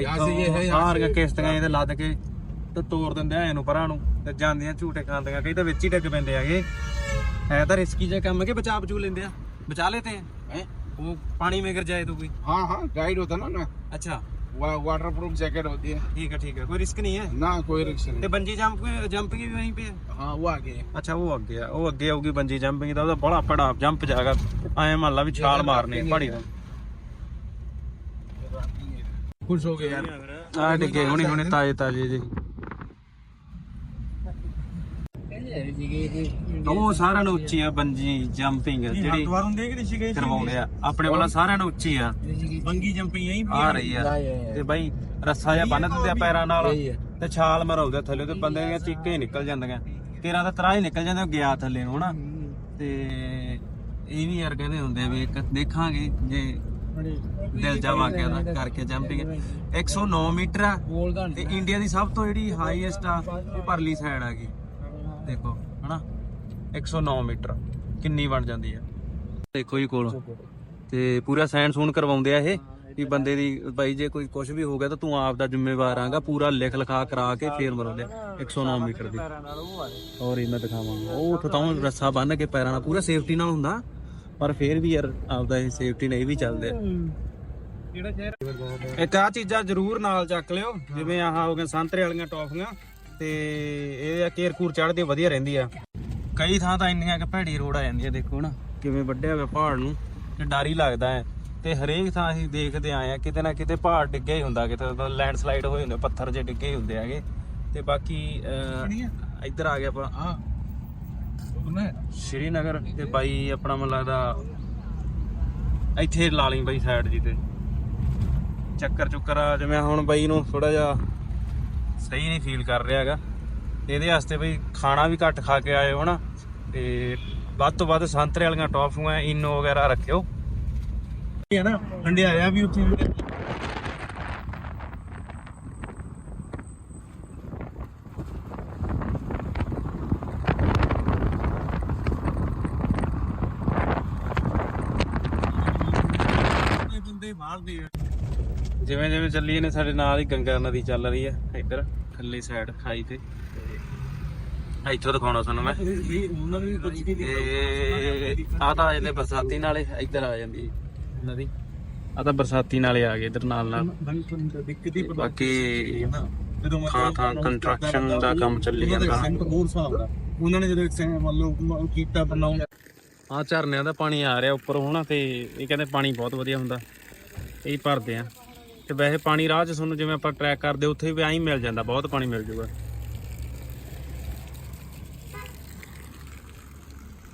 ਇੱਥੋਂ ਸਾਰੀਆਂ ਕਿਸ਼ਤੀਆਂ ਇਹਦੇ ਲੱਦ ਕੇ ਤੇ ਤੋੜ ਦਿੰਦੇ ਆ ਇਹਨੂੰ ਪਰਾਂ ਨੂੰ ਤੇ ਜਾਂਦੀਆਂ ਝੂਟੇ ਖਾਂਦੀਆਂ ਕਈ ਤਾਂ ਵਿੱਚ ਹੀ ਡਿੱਗ ਪੈਂਦੇ ਆਗੇ ਐ ਤਾਂ ਰਿਸਕੀ ਜਿਹਾ ਕੰਮ ਹੈ ਕਿ ਬਚਾ ਬਚੂ ਲੈਂਦੇ ਆ? ਬਚਾ ਲੈਤੇ ਹੈ? ਉਹ ਪਾਣੀ ਮੇਂ ਗਿਰ ਜਾਏ ਤਾਂ ਕੋਈ। ਹਾਂ ਹਾਂ ਗਾਈਡ ਹੁੰਦਾ ਨਾ ਅੱਛਾ। अच्छा वा, वाटर प्रूफ जैकेट होती है ठीक है ठीक है कोई रिस्क नहीं है ना कोई रिक्स ਤੇ नहीं ਬੰਜੀ ਜੰਪ ਜੰਪਿੰਗ ਵੀ ਵਹੀਂ ਪੇ ਹੈ हाँ वो आगे है ਅੱਛਾ ਉਹ ਅੱਗੇ ਆ ਉਹ ਅੱਗੇ ਆਊਗੀ ਬੰਜੀ ਜੰਪਿੰਗ ਦਾ ਉਹਦਾ ਬੜਾ ਪੜਾ ਜੰਪ ਜਾਗਾ ਐ ਮੰਨ ਲਾ ਵੀ ਛਾਲ ਮਾਰਨੀ ਪਹਾੜੀ ਤੋਂ खुश हो गए यार ਆ ਡਿੱਗੇ ਹੁਣੀ ਹੁਣੀ ਤਾਜੇ ਤਾਜੇ ਜੀ ਉਹ ਸਾਰਿਆਂ ਨੂੰ ਉੱਚੀ ਆ ਬੰਜੀ ਜੰਪਿੰਗ ਜਿਹੜੀ ਹੁੰਦੀ ਹੈ ਕਿ ਰਿਸ਼ੀਕੇਸ਼ ਕਰਵਾਉਂਦੇ ਆ। ਆਪਣੇ ਵਾਲਾ ਸਾਰਿਆਂ ਨੂੰ ਉੱਚੀ ਆ। ਬੰਗੀ ਜੰਪਿੰਗ ਯਹੀਂ ਆ ਰਹੀ ਆ। ਤੇ ਬਾਈ ਰੱਸਾ ਜਿਹਾ ਬੰਨ ਦਿੰਦੇ ਆ ਪੈਰਾਂ ਨਾਲ। ਇਹੀ। ਤੇ ਛਾਲ ਮਰਾਉਂਦੇ ਥੱਲੇ ਤੇ ਬੰਦੇ ਦੀਆਂ ਚੀਕਾਂ ਹੀ ਨਿਕਲ ਜਾਂਦੀਆਂ। ਤੇਰਾ ਤਾਂ ਤਰਾ ਹੀ ਨਿਕਲ ਜਾਂਦਾ ਉਹ ਗਿਆ ਥੱਲੇ ਨੂੰ ਹਨਾ? ਤੇ ਇਹ ਵੀ ਯਾਰ ਕਹਿੰਦੇ ਹੁੰਦੇ ਆ ਵੀ ਇੱਕ ਦੇਖਾਂਗੇ ਜੇ ਦਿਲ ਜਾ ਵਾਕਿਆ ਦਾ ਕਰਕੇ ਜੰਪਿੰਗ। 109 ਮੀਟਰ ਆ। ਤੇ ਇੰਡੀਆ ਦੀ ਸਭ ਤੋਂ ਜਿਹੜੀ ਹਾਈਐਸਟ ਆ ਪਰਲੀ ਸਾਈਡ ਆ ਗਈ। ਦੇਖੋ ਹਨਾ? 109 ਮੀਟਰ। ਕਿੰਨੀ ਬਣ ਜਾਂਦੀ ਆ ਦੇਖੋ ਜੀ ਕੋਲ। ਤੇ ਪੂਰਾ ਸਾਇੰਸ ਸੂਨ ਕਰਵਾਉਂਦੇ ਆ ਇਹ ਵੀ ਬੰਦੇ ਦੀ ਬਾਈ ਜੇ ਕੋਈ ਕੁਝ ਵੀ ਹੋ ਗਿਆ ਤਾਂ ਤੂੰ ਆਪ ਦਾ ਜ਼ਿੰਮੇਵਾਰ ਆਂਗਾ ਪੂਰਾ ਲਿਖ ਲਿਖਾ ਕਰਾ ਕੇ ਫੇਰ ਮਰੋਦੇ 109 ਮੀਟਰ ਦੀ। ਔਰ ਇਹ ਮੈਂ ਦਿਖਾਵਾਂਗਾ। ਉਹ ਉੱਥੇ ਤਾਂ ਰੱਸਾ ਬੰਨ ਕੇ ਪੈਰਾਂ ਨਾਲ ਪੂਰਾ ਸੇਫਟੀ ਨਾਲ ਹੁੰਦਾ ਪਰ ਫੇਰ ਵੀ ਯਾਰ ਆਪਦਾ ਇਹ ਸੇਫਟੀ ਨਹੀਂ ਵੀ ਚੱਲਦੇ ਇੱਕ ਆ ਚੀਜ਼ਾਂ ਜ਼ਰੂਰ ਨਾਲ ਚੱਕ ਲਿਓ ਜਿਵੇਂ ਆਹ ਹੋ ਗਏ ਸੰਤਰੇ ਵਾਲੀਆਂ ਟੌਫੀਆਂ। ਤੇ ਇਹ ਕੇਰ ਕੂਰ ਚੜ੍ਹਦੀ ਵਧੀਆ ਰਹਿੰਦੀ ਆ। ਕਈ ਥਾਂ ਤਾਂ ਇੰਨੀਆਂ ਕਿ ਭੈੜੀ ਰੋਡ ਆ ਜਾਂਦੀ ਹੈ ਦੇਖੋ ਨਾ ਕਿਵੇਂ ਵੱਡਿਆ ਹੋਇਆ ਪਹਾੜ ਨੂੰ ਤੇ ਡਰ ਲੱਗਦਾ ਹੈ। ਤੇ ਹਰੇਕ ਥਾਂ ਅਸੀਂ ਦੇਖਦੇ ਆਏ ਆ ਕਿਤੇ ਨਾ ਕਿਤੇ ਪਹਾੜ ਡਿੱਗਿਆ ਹੀ ਹੁੰਦਾ ਕਿਤੇ ਲੈਂਡਸਲਾਈਡ ਹੋਏ ਹੁੰਦੇ ਪੱਥਰ ਜੇ ਡਿੱਗੇ ਹੁੰਦੇ ਹੈਗੇ। ਤੇ ਬਾਕੀ ਇੱਧਰ ਆ ਗਿਆ ਆਪਾਂ हाँ ਸ਼੍ਰੀਨਗਰ ਤੇ ਬਾਈ ਆਪਣਾ ਮਨ ਲੱਗਦਾ ਇੱਥੇ ਲਾ ਲਈ ਬਾਈ ਸਾਈਡ ਜੀ ਤੇ। ਚੱਕਰ ਚੁੱਕਰ ਆ ਜਿਵੇਂ ਹੁਣ ਬਾਈ ਨੂੰ ਥੋੜਾ ਜਿਹਾ ਸਹੀ ਨਹੀਂ ਫੀਲ ਕਰ ਰਿਹਾ ਹੈਗਾ। ਇਹਦੇ ਵਾਸਤੇ ਬਈ ਖਾਣਾ ਵੀ ਘੱਟ ਖਾ ਕੇ ਆਇਓ ਹੋ ਨਾ ਤੇ ਵੱਧ ਤੋਂ ਵੱਧ ਸੰਤਰੇ ਵਾਲੀਆਂ ਟੌਫੀਆਂ ਇਨੋ ਵਗੈਰਾ ਰੱਖਿਓ। ਹੈ ਨਾ ਹੰਡਿਆਇਆ ਵੀ ਉੱਥੇ ਬੰਦੇ ਮਾਰਦੇ ਆ ਜਿਵੇਂ ਜਿਵੇਂ ਚੱਲੀ ਨੇ ਸਾਡੇ ਨਾਲ ਹੀ ਗੰਗਾ ਨਦੀ ਚੱਲ ਰਹੀ ਹੈ ਇੱਧਰ ਥੱਲੇ ਸਾਈਡ ਖਾਈ ਤੇ। ਇੱਥੋਂ ਦਿਖਾਉਣਾ ਤੁਹਾਨੂੰ ਮੈਂ। ਉਹਨਾਂ ਨੇ ਕੁਝ ਤੇ ਆ ਤਾਂ ਆ ਜਾਂਦੇ ਬਰਸਾਤੀ ਨਾਲੇ ਇੱਧਰ ਆ ਜਾਂਦੀ ਨਦੀ। ਆ ਤਾਂ ਬਰਸਾਤੀ ਨਾਲੇ ਆ ਗਏ ਇੱਧਰ ਨਾਲ ਨਾਲ। ਬਾਕੀ ਥਾਂ ਥਾਂ ਕੰਸਟਰਕਸ਼ਨ ਦਾ ਕੰਮ ਚੱਲੀ ਜਾਂਦਾ। ਉਹਨਾਂ ਨੇ ਜਦੋਂ ਐਕਸੈਂਟ ਮੰਨ ਲਓ ਕੀਤਾ ਬਣਾਉ ਆ ਝਰਨਿਆਂ ਦਾ ਪਾਣੀ ਆ ਰਿਹਾ ਉੱਪਰ ਹੋਣਾ ਤੇ ਇਹ ਕਹਿੰਦੇ ਪਾਣੀ ਬਹੁਤ ਵਧੀਆ ਹੁੰਦਾ। ਇਹ ਭਰਦੇ ਆ। ਤੇ ਵੈਸੇ ਪਾਣੀ ਰਾਹ 'ਚ ਤੁਹਾਨੂੰ ਜਿਵੇਂ ਆਪਾਂ ਟਰੈਕ ਕਰਦੇ ਉੱਥੇ ਵੀ ਐਂ ਮਿਲ ਜਾਂਦਾ ਬਹੁਤ ਪਾਣੀ ਮਿਲ ਜੂਗਾ।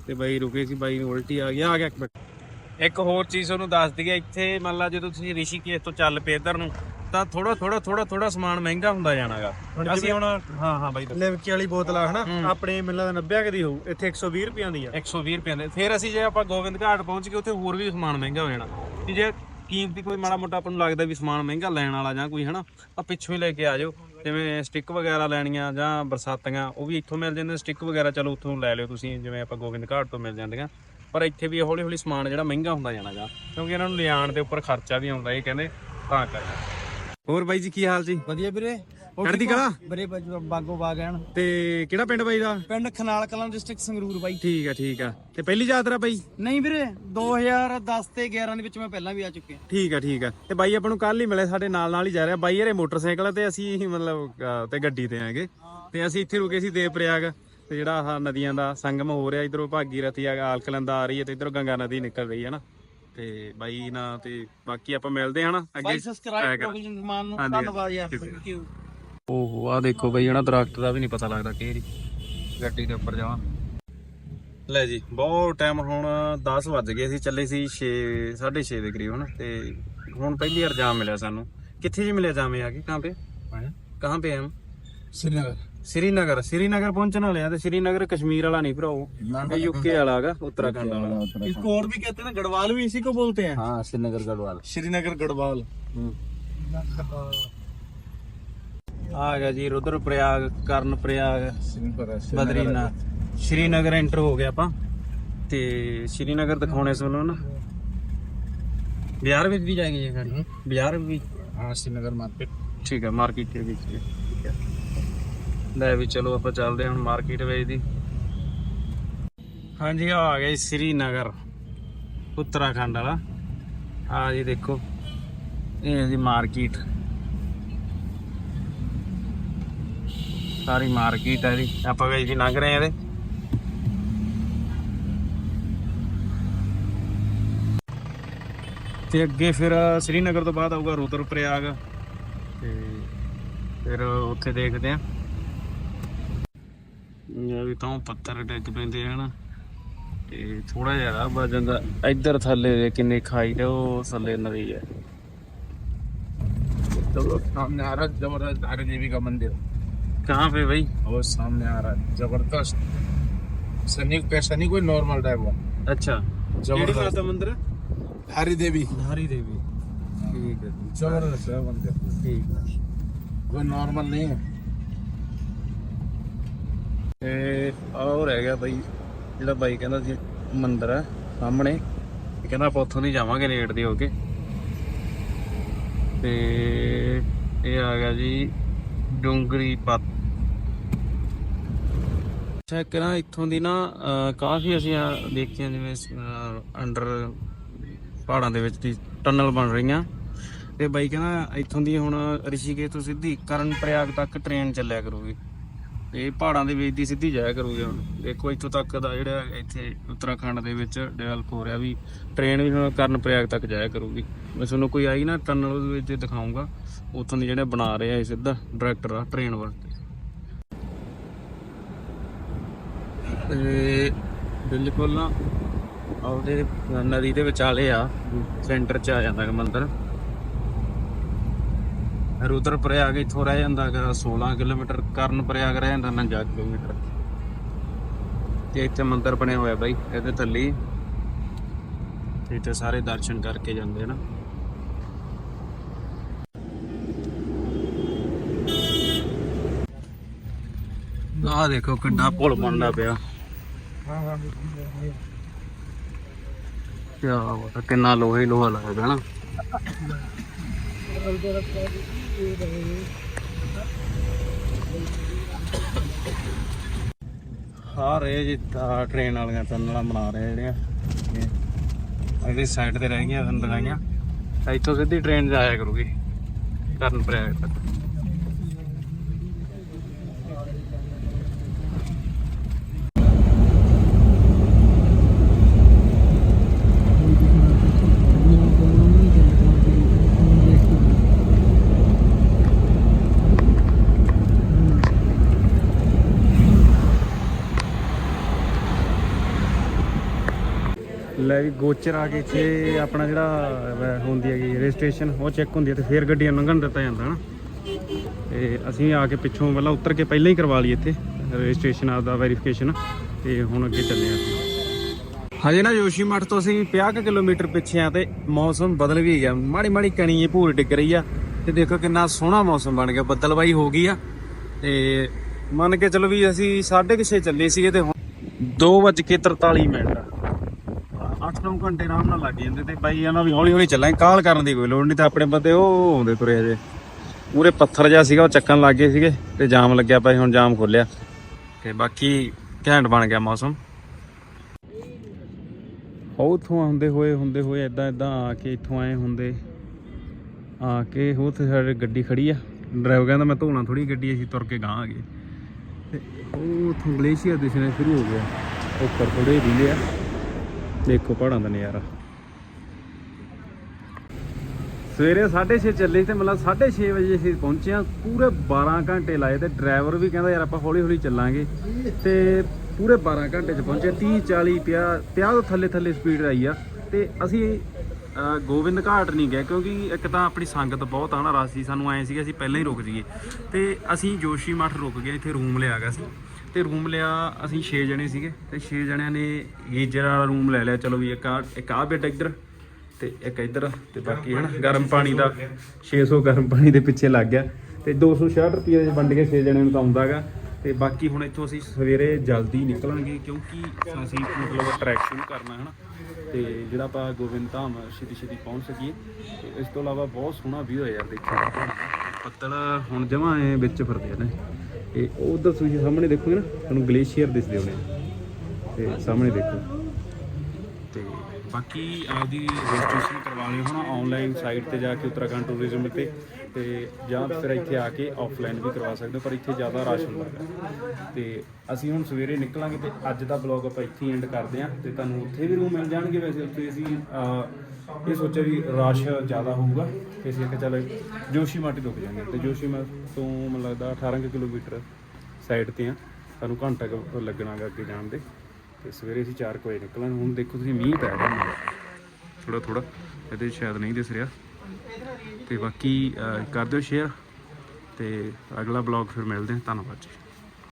ਤੇ ਬਾਈ ਰੁਕੇ ਸੀ ਬਾਈ ਨੂੰ ਉਲਟੀ ਆ ਗਿਆ ਆ ਗਿਆ ਇੱਕ ਮਿੰਟ। ਇੱਕ ਹੋਰ ਚੀਜ਼ ਤੁਹਾਨੂੰ ਦੱਸ ਦਈਏ ਇੱਥੇ ਮੰਨ ਲਾ ਜਦੋਂ ਤੁਸੀਂ ਰਿਸ਼ੀਕੇਸ਼ ਤੋਂ ਚੱਲ ਪਏ ਇੱਧਰ ਨੂੰ ਤਾਂ ਥੋੜਾ ਥੋੜਾ ਥੋੜਾ ਥੋੜਾ ਸਮਾਨ ਮਹਿੰਗਾ ਹੁੰਦਾ ਜਾਣਾਗਾ। ਅਸੀਂ ਹੁਣ ਹਾਂ ਹਾਂ ਬਾਈ। ਲਿਵਕੀ ਵਾਲੀ ਬੋਤਲ ਆ ਹਨਾ? ਆਪਣੇ ਮੈਨੂੰ ਲੱਗਦਾ 90 ਕੁ ਦੀ ਹੋਊ? ਇੱਥੇ 120 ਰੁਪਈਆਂ ਦੀ ਆ। 120 ਰੁਪਏ ਦੇ। ਫਿਰ ਅਸੀਂ ਜੇ ਆਪਾਂ ਗੋਬਿੰਦ ਘਾਟ ਪਹੁੰਚ ਗਏ ਉੱਥੇ ਹੋਰ ਵੀ ਸਮਾਨ ਮਹਿੰਗਾ ਹੋ ਜਾਣਾ। ਜੇ ਕੀਮਤੀ ਕੋਈ ਮਾੜਾ ਮੋਟਾ ਆਪਾਂ ਨੂੰ ਲੱਗਦਾ ਵੀ ਸਮਾਨ ਮਹਿੰਗਾ ਲੈਣ ਵਾਲਾ ਜਾਂ ਕੋਈ, ਹਨਾ? ਆ ਪਿੱਛੋਂ ਹੀ ਲੈ ਕੇ ਆ ਜਾਓ। ਜਿਵੇਂ ਸਟਿੱਕ ਵਗੈਰਾ ਲੈਣੀਆਂ ਜਾਂ ਬਰਸਾਤੀਆਂ ਉਹ ਵੀ ਇੱਥੋਂ ਮਿਲ ਜਾਂਦੇ ਸਟਿੱਕ ਵਗੈਰਾ ਚਲੋ ਉੱਥੋਂ ਲੈ ਲਿਓ ਤੁਸੀਂ, ਜਿਵੇਂ ਆਪਾਂ ਗੋਬਿੰਦ ਘਾਟ ਤੋਂ ਮਿਲ ਜਾਂਦੀਆਂ। ਪਰ ਇੱਥੇ ਵੀ ਹੌਲੀ ਹੌਲੀ ਸਮਾਨ ਜਿਹੜਾ ਮਹਿੰਗਾ ਹੁੰਦਾ ਜਾਣਾਗਾ ਕਿਉਂਕਿ ਇਹਨਾਂ ਨੂੰ ਲਿਆਉਣ ਦੇ ਉੱਪਰ ਖਰਚਾ ਵੀ ਆਉਂਦਾ, ਇਹ ਕਹਿੰਦੇ ਤਾਂ ਕਰਕੇ। ਹੋਰ ਬਾਈ ਜੀ ਕੀ ਹਾਲ ਜੀ? ਵਧੀਆ ਵੀਰੇ। ਚੜ੍ਹਦੀ ਕਲਾ? ਬਰੇ ਬਾਗੋ ਬਾਗਣ ਤੇ ਕਿਹੜਾ ਪਿੰਡ ਬਾਈ ਦਾ? ਪਿੰਡ ਖਨਾਲ ਕਲਾਂ ਡਿਸਟ੍ਰਿਕਟ ਸੰਗਰੂਰ ਬਾਈ। ਠੀਕ ਆ ਠੀਕ ਆ। ਤੇ ਪਹਿਲੀ ਯਾਤਰਾ ਬਾਈ? ਨਹੀਂ ਵੀਰੇ 2010 ਤੇ 11 ਦੇ ਵਿੱਚ ਮੈਂ ਪਹਿਲਾਂ ਵੀ ਆ ਚੁੱਕਿਆ। ਠੀਕ ਆ ਠੀਕ ਆ। ਤੇ ਬਾਈ ਆਪਾਂ ਨੂੰ ਕੱਲ ਹੀ ਮਿਲੇ ਸਾਡੇ ਨਾਲ ਨਾਲ ਹੀ ਜਾ ਰਿਹਾ। ਬਾਈ ਯਾਰੇ ਮੋਟਰਸਾਈਕਲ ਤੇ ਅਸੀਂ ਮਤਲਬ ਅਹ, ਤੇ ਗੱਡੀ ਤੇ ਆਗੇ। ਤੇ ਅਸੀਂ ਇੱਥੇ ਰੁਕੇ ਸੀ ਦੇਵ ਪ੍ਰਯਾਗ ਤੇ ਜਿਹੜਾ ਆਹ ਨਦੀਆਂ ਦਾ ਸੰਗਮ ਹੋ ਰਿਹਾ ਇਧਰੋਂ ਭਾਗੀ ਰਤੀ ਆ ਆਲਕਲੰਦਾ ਆ ਰਹੀ ਹੈ ਤੇ ਇਧਰੋਂ ਗੰਗਾ ਨਦੀ ਨਿਕਲ ਰਹੀ ਹੈ ਨਾ। ਤੇ ਬਾਈ ਨਾਲ ਤੇ ਬਾਕੀ ਆਪਾਂ ਮਿਲਦੇ ਹਾਂ ਨਾ ਅੱਗੇ ਬਾਈ ਸਬਸਕ੍ਰਾਈਬ ਕਰੋ ਮਾਨ ਨੂੰ ਹਾਂਜੀ। ਧੰਨਵਾਦ ਯਾਰ ਠੀਕ ਹੈ। ਥੈਂਕ ਯੂ ਓਹੋ ਆ ਦੇਖੋ ਬਈ ਇਹਨਾਂ ਦਰਖਤ ਦਾ ਵੀ ਨਹੀਂ ਪਤਾ ਲੱਗਦਾ ਕਿਹੜੀ ਗੱਡੀ ਦੇ ਉੱਪਰ ਜਾਵਾਂ ਲੈ ਜੀ ਬਹੁਤ ਟਾਈਮ ਹੁਣ 10 ਵੱਜ ਗਏ ਅਸੀਂ ਚੱਲੇ ਸੀ 6 6:30 ਦੇ ਕਰੀਬ ਹਨਾ ਤੇ ਹੁਣ ਪਹਿਲੀ ਵਾਰ ਜਾਮ ਮਿਲਿਆ ਸਾਨੂੰ ਕਿੱਥੇ ਜੀ ਮਿਲਿਆ ਜਾਮ ਇਹ ਆ ਕੇ ਕਹਾਂ पे ਕਹਾਂ पे हम श्रीनगर श्रीनगर श्रीनगर पहुंचने वाले हैं तो श्रीनगर कश्मीर वाला नहीं भराओ ये यूके वाला है उत्तराखंड वाला इसको और भी कहते हैं ना गढ़वाल भी इसी को बोलते हैं हाँ श्रीनगर गढ़वाल श्रीनगर गढ़वाल आ गया जी रुद्र प्रयाग कर्ण प्रयाग ਬਦਰੀਨਾਥ ਸ਼੍ਰੀਨਗਰ ਐਂਟਰ ਹੋ ਗਿਆ ਆਪਾਂ ਤੇ ਸ਼੍ਰੀਨਗਰ ਦਿਖਾਉਣੇ ਸਾਨੂੰ ਨਾ ਬਿਹਾਰ ਵਿੱਚ ਵੀ ਜਾਏਗੀ ਇਹ ਗਾੜੀ ਬਿਹਾਰ ਵੀ हाँ श्रीनगर मार्केट ਠੀਕ ਹੈ ਮਾਰਕੀਟ ਦੇ ਵਿੱਚ ਵੀ। ਲੈ ਵੀ ਚਲੋ ਆਪਾਂ ਚੱਲਦੇ ਹਾਂ ਹੁਣ ਮਾਰਕੀਟ ਵਿੱਚ ਦੀ ਹਾਂਜੀ, ਆ ਆ ਗਏ ਸ਼੍ਰੀਨਗਰ, ਉੱਤਰਾਖੰਡ ਵਾਲਾ। ਆ ਜੀ ਦੇਖੋ, ਇਹ ਹੈ ਜੀ ਮਾਰਕੀਟ ਸਾਰੀ ਮਾਰਕੀਟ ਹੈ ਜੀ। ਆਪਾਂ ਗਏ ਜੀ ਲੰਘ ਰਹੇ ਆ ਇਹਦੇ। ਤੇ ਅੱਗੇ ਫਿਰ ਸ਼੍ਰੀਨਗਰ ਤੋਂ ਬਾਅਦ ਆਊਗਾ ਰੁਦਰ ਪ੍ਰਯਾਗ ਤੇ ਫਿਰ ਉੱਥੇ ਦੇਖਦੇ ਆ ਵੀ ਤਾਂ ਪੱਥਰ ਡਿੱਗ ਪੈਂਦੇ ਹਨ ਤੇ ਥੋੜਾ ਜਿਹਾ ਰਾਹ ਵੱਜ ਜਾਂਦਾ ਇੱਧਰ ਥੱਲੇ ਦੇ ਕਿੰਨੇ ਖਾਈ ਤੇ ਉਹ ਥੱਲੇ ਨਦੀ ਹੈ तो सामने आ रहा है जबरदस्त धारा देवी का मंदिर कहाँ पे भाई और सामने आ रहा है जबरदस्त सैनिक पे सैनिक कोई नॉर्मल टाइप हो अच्छा जबरदस्त माता मंदिर हरी देवी धारी देवी ठीक है जी, जबरदस्त है मंदिर ठीक है कोई नॉर्मल नहीं है ਤੇ ਆਹ ਰਹਿ ਗਿਆ ਬਾਈ, ਜਿਹੜਾ ਬਾਈ ਕਹਿੰਦਾ ਸੀ, ਮੰਦਿਰ ਹੈ ਸਾਹਮਣੇ। ਇਹ ਕਹਿੰਦਾ ਆਪਾਂ ਉੱਥੋਂ ਦੀ ਜਾਵਾਂਗੇ ਨੇੜ ਦੀ ਹੋ ਕੇ। ਤੇ ਇਹ ਆ ਗਿਆ ਜੀ, ਡੂੰਗਰੀ ਪੱਤ। ਅੱਛਾ ਕਰਾਂ ਇੱਥੋਂ ਦੀ ਨਾ ਕਾਫੀ ਅਸੀਂ ਦੇਖੀਆਂ ਜਿਵੇਂ ਅੰਡਰ ਪਹਾੜਾਂ ਦੇ ਵਿੱਚ ਦੀ ਟਨਲ ਬਣ ਰਹੀਆਂ। ਤੇ ਬਾਈ ਕਹਿੰਦਾ ਇੱਥੋਂ ਦੀ ਹੁਣ ਰਿਸ਼ੀਕੇਸ਼ ਤੋਂ ਸਿੱਧੀ ਕਰਨ ਪ੍ਰਯਾਗ ਤੱਕ ਟ੍ਰੇਨ ਚੱਲਿਆ ਕਰੂਗੀ। ਇਹ ਪਹਾੜਾਂ ਦੇ ਵਿੱਚ ਦੀ ਸਿੱਧੀ ਜਾਇਆ ਕਰੂਗੀ ਹੁਣ। ਦੇਖੋ ਇੱਥੋਂ ਤੱਕ ਦਾ ਜਿਹੜਾ ਇੱਥੇ ਉੱਤਰਾਖੰਡ ਦੇ ਵਿੱਚ ਡਿਵੈਲਪ ਹੋ ਰਿਹਾ ਵੀ ਟ੍ਰੇਨ ਵੀ ਹੁਣ ਕਰਨ ਪ੍ਰਯਾਗ ਤੱਕ ਜਾਇਆ ਕਰੂਗੀ। ਮੈਂ ਤੁਹਾਨੂੰ ਕੋਈ ਆਈ ਨਾ ਟਨਲ ਉਹਦੇ ਵਿੱਚ ਦਿਖਾਉਂਗਾ ਉੱਥੋਂ ਦੀ ਜਿਹੜੇ ਬਣਾ ਰਹੇ ਆ ਇਹ ਸਿੱਧਾ ਡਾਇਰੈਕਟਰ ਆ ਟ੍ਰੇਨ ਵਾਸਤੇ। ਤੇ ਬਿਲਕੁਲ ਨਾ ਉਹਦੇ ਨਦੀ ਦੇ ਵਿਚਾਲੇ ਆ ਸੈਂਟਰ 'ਚ ਆ ਜਾਂਦਾ ਮੰਦਰ। ਰੁਦਰ ਪ੍ਰਯਾਗ ਇੱਥੋਂ ਰਹਿ ਜਾਂਦਾ ਹੈਗਾ 16 ਕਿਲੋਮੀਟਰ ਕਰਨ ਪ੍ਰਯਾਗ ਰਹਿ ਜਾਂਦਾ 49 ਕਿਲੋਮੀਟਰ। ਤੇ ਇੱਥੇ ਮੰਦਿਰ ਬਣਿਆ ਹੋਇਆ ਬਾਈ ਇਹਦੇ ਥੱਲੇ ਤੇ ਇੱਥੇ ਸਾਰੇ ਦਰਸ਼ਨ ਕਰਕੇ ਜਾਂਦੇ ਨਾ। ਆਹ ਦੇਖੋ ਕਿੰਨਾ ਪੁਲ ਬਣਦਾ ਪਿਆ। ਕਿਆ ਬਾਤ ਹੈ, ਕਿੰਨਾ ਲੋਹੇ ਲੋਹਾ ਲੱਗਦਾ ਨਾ। ਆ ਰਹੇ ਜੀ, ਆਹ ਟ੍ਰੇਨ ਵਾਲੀਆਂ ਟਨਲਾਂ ਬਣਾ ਰਹੇ ਜਿਹੜੀਆਂ। ਇਹ ਇਹਦੀ ਸਾਈਡ ਤੇ ਰਹਿ ਗਈਆਂ ਲਗਾਈਆਂ ਤਾਂ ਇੱਥੋਂ ਸਿੱਧੀ ਟ੍ਰੇਨ ਜਾਇਆ ਕਰੂਗੀ, ਕਰਨ ਪ੍ਰਯਾਗ ਤੱਕ। ਲੈ ਵੀ ਗੋਚਰ ਆ ਕੇ ਇੱਥੇ ਆਪਣਾ ਜਿਹੜਾ ਹੁੰਦੀ ਹੈਗੀ ਰਜਿਸਟ੍ਰੇਸ਼ਨ ਉਹ ਚੈੱਕ ਹੁੰਦੀ ਹੈ ਤੇ ਫਿਰ ਗੱਡੀਆਂ ਲੰਘਣ ਦਿੱਤਾ ਜਾਂਦਾ ਨਾ ਤੇ ਅਸੀਂ ਆ ਕੇ ਪਿੱਛੋਂ ਪਹਿਲਾਂ ਉਤਰ ਕੇ ਪਹਿਲਾਂ ਹੀ ਕਰਵਾ ਲਈ ਇੱਥੇ ਰਜਿਸਟ੍ਰੇਸ਼ਨ ਆਪਦਾ ਵੈਰੀਫਿਕੇਸ਼ਨ ਤੇ ਹੁਣ ਅੱਗੇ ਚੱਲੇ ਆ ਹਜੇ ਨਾ ਯੋਸ਼ੀਮਠ ਤੋਂ ਅਸੀਂ 50 ਕੁ ਕਿਲੋਮੀਟਰ ਪਿੱਛੇ ਆ ਤੇ ਮੌਸਮ ਬਦਲ ਵੀ ਗਿਆ। ਮਾੜੀ ਮਾੜੀ ਕਣੀ ਇਹ ਭੂਰ ਡਿੱਗ ਰਹੀ ਆ ਤੇ ਦੇਖੋ ਕਿੰਨਾ ਸੋਹਣਾ ਮੌਸਮ ਬਣ ਗਿਆ ਬੱਦਲਬਾਈ ਹੋ ਗਈ ਆ। ਤੇ ਮੰਨ ਕੇ ਚਲੋ ਵੀ ਅਸੀਂ 6:30 ਚੱਲੇ ਸੀਗੇ ਤੇ ਹੁਣ 2:43 ਮਿੰਟ 8-9 ਘੰਟੇ ਆਰਾਮ ਨਾਲ ਲੱਗ ਜਾਂਦੇ ਤੇ ਬਾਈ ਇਹਨਾਂ ਵੀ ਹੌਲੀ ਹੌਲੀ ਚੱਲਾਂਗੇ ਕਾਲ ਕਰਨ ਦੀ ਕੋਈ ਲੋੜ ਨਹੀਂ ਤਾਂ ਆਪਣੇ ਬੰਦੇ ਉਹ ਆਉਂਦੇ ਤੁਰੇ ਅਜੇ ਪੂਰੇ ਪੱਥਰ ਜਿਹਾ ਸੀਗਾ, ਉਹ ਚੱਕਣ ਲੱਗ ਗਏ ਸੀਗੇ ਤੇ ਜਾਮ ਲੱਗਿਆ ਪਿਆ ਹੁਣ ਜਾਮ ਖੋਲਿਆ ਤੇ ਬਾਕੀ ਘੈਂਟ ਬਣ ਗਿਆ ਮੌਸਮ। ਉਹ ਆਉਂਦੇ ਹੋਏ, ਹੁੰਦੇ ਹੋਏ ਇਦਾਂ ਇਦਾਂ ਆ ਕੇ ਇੱਥੋਂ ਆਏ ਹੁੰਦੇ। ਆ ਕੇ ਉਹ ਉੱਥੇ ਸਾਡੇ ਗੱਡੀ ਖੜੀ ਆ। ਡਰਾਈਵਰ ਕਹਿੰਦਾ, ਮੈਂ ਧੋਣਾ ਥੋੜੀ ਗੱਡੀ, ਅਸੀਂ ਤੁਰ ਕੇ ਗਾਂ ਆ ਗਏ। ਤੇ ਉਹ ਉੱਥੋਂ ਗਲੇਸ਼ੀਅਰ ਦਿਸਣਾ ਸ਼ੁਰੂ ਹੋ ਗਿਆ ਉੱਪਰ ਥੋੜੇ ਰੀਲੇ ਆ। ਦੇਖੋ ਪਹਾੜਾਂ ਦਾ ਨਜ਼ਾਰਾ। ਸਵੇਰੇ 6:30 ਚੱਲੇ ਸੀ ਤੇ ਮਤਲਬ 6:30 ਵਜੇ ਅਸੀਂ ਪਹੁੰਚੇ ਆ ਪੂਰੇ 12 ਘੰਟੇ ਲਾਏ ਤੇ ਡਰਾਈਵਰ ਵੀ ਕਹਿੰਦਾ, ਯਾਰ ਆਪਾਂ ਹੌਲੀ ਹੌਲੀ ਚੱਲਾਂਗੇ। ਤੇ ਪੂਰੇ 12 ਘੰਟੇ ਚ ਪਹੁੰਚੇ। 30 40 50 50 ਤੋਂ ਥੱਲੇ ਥੱਲੇ ਸਪੀਡ ਆਈ ਆ। ਤੇ ਅਸੀਂ ਗੋਬਿੰਦ ਘਾਟ ਨਹੀਂ ਗਏ ਕਿਉਂਕਿ ਇੱਕ ਤਾਂ ਆਪਣੀ ਸੰਗਤ ਬਹੁਤ ਆ ਨਾ, ਰਾਸੀ ਸਾਨੂੰ ਐ ਸੀਗਾ ਅਸੀਂ ਪਹਿਲਾਂ ਹੀ ਰੁਕ ਜਾਈਏ। ਤੇ ਅਸੀਂ ਜੋਸ਼ੀ ਮਠ ਰੁਕ ਗਏ, ਇੱਥੇ ਰੂਮ ਲਿਆ ਗਿਆ ਸੀ। ਤੇ ਰੂਮ ਲਿਆ ਅਸੀਂ 6 ਜਣੇ ਸੀਗੇ ਤੇ 6 ਜਣਿਆਂ ਨੇ ਗੀਜਰ ਵਾਲਾ ਰੂਮ ਲੈ ਲਿਆ। ਚਲੋ ਵੀ ਇੱਕ ਆ ਇੱਕ ਆ ਬੈੱਡ ਇੱਧਰ ਤੇ ਇੱਕ ਇੱਧਰ ਤੇ ਬਾਕੀ ਹੈ ਨਾ ਗਰਮ ਪਾਣੀ ਦਾ 600 ਗਰਮ ਪਾਣੀ ਦੇ ਪਿੱਛੇ ਲੱਗ ਗਿਆ ਤੇ 266 ਰੁਪਏ ਦੇ ਵੰਡ ਕੇ 6 ਜਣਿਆਂ ਨੂੰ ਤਾਂ ਆਉਂਦਾਗਾ ਤੇ ਬਾਕੀ ਹੁਣ ਇੱਥੋਂ ਅਸੀਂ ਸਵੇਰੇ ਜਲਦੀ ਨਿਕਲਾਂਗੇ ਕਿਉਂਕਿ ਅਸੀਂ ਮਤਲਬ ਟਰੈਕ ਸ਼ੁਰੂ ਕਰਨਾ ਹੈ ਨਾ ਤੇ ਜਿਹੜਾ ਆਪਾਂ ਗੋਬਿੰਦ ਧਾਮ ਛੇਤੀ ਛੇਤੀ ਪਹੁੰਚ ਸਕੀਏ। ਤੇ ਇਸ ਤੋਂ ਇਲਾਵਾ ਬਹੁਤ ਸੋਹਣਾ ਵਿਊ ਹੈ ਯਾਰ ਦੇਖੋ ਪੱਤਲ ਹੁਣ ਜਮਾਂ ਵਿੱਚ ਫਿਰਦੇ ਨੇ ਤੇ ਉਧਰ ਤੁਸੀਂ ਸਾਹਮਣੇ ਦੇਖੋਗੇ ਨਾ ਤੁਹਾਨੂੰ ਗਲੇਸ਼ੀਅਰ ਦਿਸਦੇ ਹੋਣੇ ਤੇ ਸਾਹਮਣੇ ਦੇਖੋ। ਬਾਕੀ ਆਪਦੀ ਰਜਿਸਟ੍ਰੇਸ਼ਨ ਕਰਵਾ ਲਿਓ ਹੁਣ ਆਨਲਾਈਨ ਸਾਈਟ ਤੇ ਜਾ ਕੇ ਉੱਤਰਾਖੰਡ ਟੂਰਿਜ਼ਮ ਤੇ ਤੇ ਜਾਂ ਫਿਰ ਇੱਥੇ ਆ ਕੇ ਆਫਲਾਈਨ ਵੀ ਕਰਵਾ ਸਕਦੇ ਹੋ, ਪਰ ਇੱਥੇ ਜ਼ਿਆਦਾ ਰਸ਼ ਹੁੰਦਾ ਹੈ। ਤੇ ਅਸੀਂ ਹੁਣ ਸਵੇਰੇ ਨਿਕਲਾਂਗੇ ਤੇ ਅੱਜ ਦਾ ਬਲੌਗ ਆਪਾਂ ਇੱਥੇ ਐਂਡ ਕਰਦੇ ਹਾਂ, ਤੇ ਤੁਹਾਨੂੰ ਉੱਥੇ ਵੀ ਰੂਮ ਮਿਲ ਜਾਣਗੇ ਵੈਸੇ ਉੱਥੇ ਅਸੀਂ ਇਹ ਸੋਚਿਆ ਵੀ ਰਸ਼ ਜ਼ਿਆਦਾ ਹੋਊਗਾ, ਤੇ ਅਸੀਂ ਕਿ ਚੱਲ ਜੋਸ਼ੀ ਮਾਟੀ ਰੁਕ ਜਾਂਗੇ, ਤੇ ਜੋਸ਼ੀ ਤੋਂ ਮੈਨੂੰ ਲੱਗਦਾ 18 ਕੁ ਕਿਲੋਮੀਟਰ ਸਾਈਡ ਤੇ ਆ ਸਾਨੂੰ ਘੰਟਾ ਕੁ ਲੱਗਣਾ ਗਾ ਅੱਗੇ ਜਾਣ ਦੇ। ਤੇ ਸਵੇਰੇ ਅਸੀਂ 4 ਵਜੇ ਨਿਕਲਾਂਗੇ ਹੁਣ ਦੇਖੋ ਤੁਸੀਂ ਮੀਂਹ ਪੈ ਰਿਹਾ ਥੋੜਾ ਥੋੜਾ ਇਹਦੇ 'ਚ ਸ਼ਾਇਦ ਨਹੀਂ ਦਿਸ ਰਿਹਾ। ਤੇ ਬਾਕੀ ਕਰ ਦਿਓ ਸ਼ੇਅਰ ਤੇ ਅਗਲਾ ਬਲੌਗ ਫਿਰ ਮਿਲਦੇ ਹਾਂ। ਧੰਨਵਾਦ ਜੀ।